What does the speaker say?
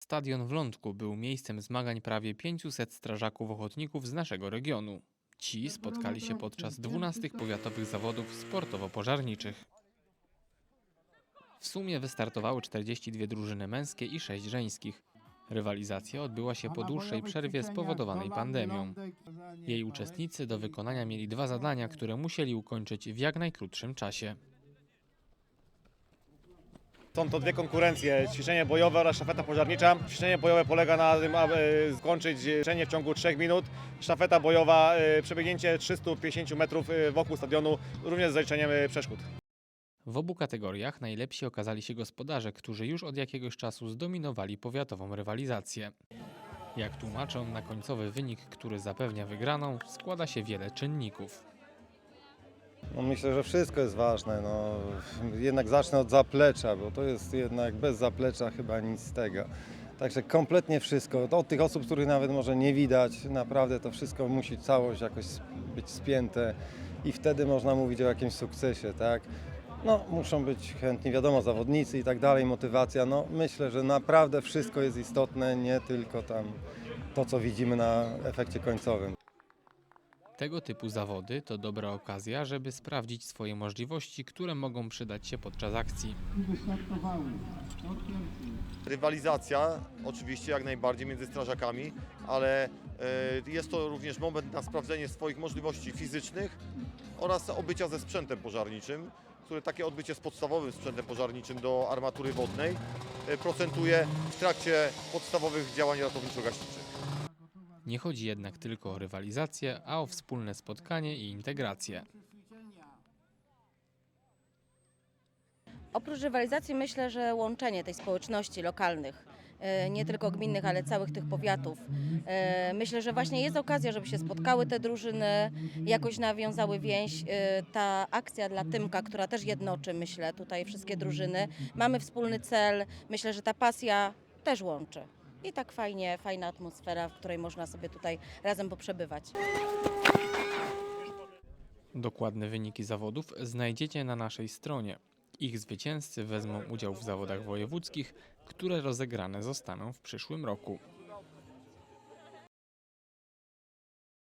Stadion w Lądku był miejscem zmagań prawie 500 strażaków ochotników z naszego regionu. Ci spotkali się podczas 12 powiatowych zawodów sportowo-pożarniczych. W sumie wystartowały 42 drużyny męskie i 6 żeńskich. Rywalizacja odbyła się po dłuższej przerwie spowodowanej pandemią. Jej uczestnicy do wykonania mieli dwa zadania, które musieli ukończyć w jak najkrótszym czasie. Są to dwie konkurencje, ćwiczenie bojowe oraz sztafeta pożarnicza. Ćwiczenie bojowe polega na tym, aby e, skończyć ćwiczenie w ciągu 3 minut. Sztafeta bojowa, e, przebiegnięcie 350 metrów e, wokół stadionu, również z zaliczeniem przeszkód. W obu kategoriach najlepsi okazali się gospodarze, którzy już od jakiegoś czasu zdominowali powiatową rywalizację. Jak tłumaczą, na końcowy wynik, który zapewnia wygraną, składa się wiele czynników. No myślę, że wszystko jest ważne. No, jednak zacznę od zaplecza, bo to jest jednak bez zaplecza chyba nic z tego. Także kompletnie wszystko. Od tych osób, których nawet może nie widać, naprawdę to wszystko musi całość jakoś być spięte i wtedy można mówić o jakimś sukcesie, tak? No, muszą być chętni, wiadomo, zawodnicy i tak dalej, motywacja. No, myślę, że naprawdę wszystko jest istotne, nie tylko tam to, co widzimy na efekcie końcowym. Tego typu zawody to dobra okazja, żeby sprawdzić swoje możliwości, które mogą przydać się podczas akcji. Rywalizacja oczywiście jak najbardziej między strażakami, ale e, jest to również moment na sprawdzenie swoich możliwości fizycznych oraz obycia ze sprzętem pożarniczym, które takie odbycie z podstawowym sprzętem pożarniczym do armatury wodnej e, procentuje w trakcie podstawowych działań ratowniczo-gaśniczych. Nie chodzi jednak tylko o rywalizację, a o wspólne spotkanie i integrację. Oprócz rywalizacji myślę, że łączenie tej społeczności lokalnych, e, nie tylko gminnych, ale całych tych powiatów. e, Myślę, że właśnie jest okazja, żeby się spotkały te drużyny, jakoś nawiązały więź. E, Ta akcja dla Tymka, która też jednoczy, myślę, tutaj wszystkie drużyny. Mamy wspólny cel. Myślę, że ta pasja też łączy. I tak fajnie, fajna atmosfera, w której można sobie tutaj razem poprzebywać. Dokładne wyniki zawodów znajdziecie na naszej stronie. Ich zwycięzcy wezmą udział w zawodach wojewódzkich, które rozegrane zostaną w przyszłym roku.